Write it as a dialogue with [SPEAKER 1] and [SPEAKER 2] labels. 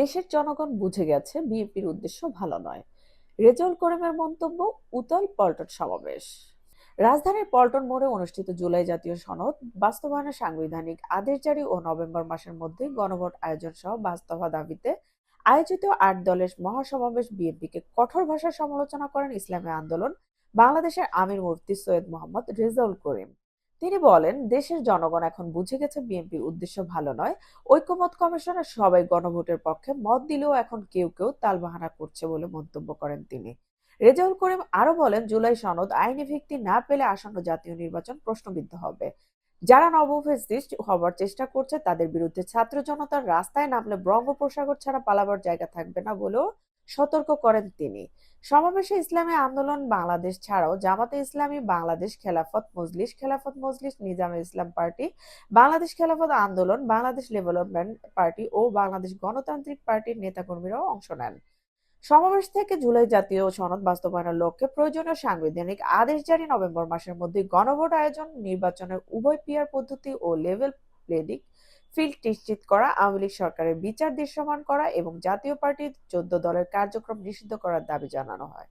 [SPEAKER 1] দেশের জনগণ বুঝে গেছে বিএনপির উদ্দেশ্য ভালো নয়। রেজাউল করিমের মন্তব্য, উতল পল্টন সমাবেশ। রাজধানীর পল্টন মোড়ে অনুষ্ঠিত জুলাই জাতীয় সনদ বাস্তবায়নের সাংবিধানিক আদেশ জারি ও নভেম্বর মাসের মধ্যে গণভোট আয়োজন সহ বাস্তবা দাবিতে আয়োজিত আট দলের মহাসমাবেশ বিএনপিকে কঠোর ভাষায় সমালোচনা করেন ইসলামী আন্দোলন বাংলাদেশের আমির মুফতি সৈয়দ মোহাম্মদ রেজাউল করিম। তিনি বলেন, দেশের জনগণ এখন বুঝে গেছে বিএনপির উদ্দেশ্য ভালো নয়। ঐক্যমত কমিশনে সবাই গণভোটের পক্ষে মত দিলেও এখন কেউ কেউ তালবাহানা করছে বলে মন্তব্য করেন তিনি। রেজাউল করিম আরও বলেন, জুলাই সনদ আইনি ভিত্তি না পেলে আসন্ন জাতীয় নির্বাচন প্রশ্নবিদ্ধ হবে। যারা নবফেসিস্ট হবার চেষ্টা করছে, তাদের বিরুদ্ধে ছাত্র জনতার রাস্তায় নামলে বঙ্গোপসাগর ছাড়া পালাবার জায়গা থাকবে না বলেও সতর্ক করেন তিনি। সমাবেশে ইসলামী আন্দোলন বাংলাদেশ ছাড়াও জামাতে ইসলামী, বাংলাদেশ খেলাফত মজলিস খেলাফত মজলিস নিজামে ইসলাম party, Bangladesh Khelafat Andolan, Bangladesh development party ও বাংলাদেশ গণতান্ত্রিক পার্টির নেতাকর্মীরাও অংশ নেন। সমাবেশ থেকে জুলাই জাতীয় সনদ বাস্তবায়নের লক্ষ্যে প্রয়োজনীয় সাংবিধানিক আদেশ জারি নভেম্বর মাসের মধ্যে গণভোট আয়োজন, নির্বাচনের উভয় পিয়ার পদ্ধতি ও লেভেল প্লেডিং ফিল্ড নিশ্চিত করা, আওয়ামী লীগ সরকারের বিচার দৃশ্যমান করা এবং জাতীয় পার্টির চোদ্দ দলের কার্যক্রম নিষিদ্ধ করার দাবি জানানো হয়।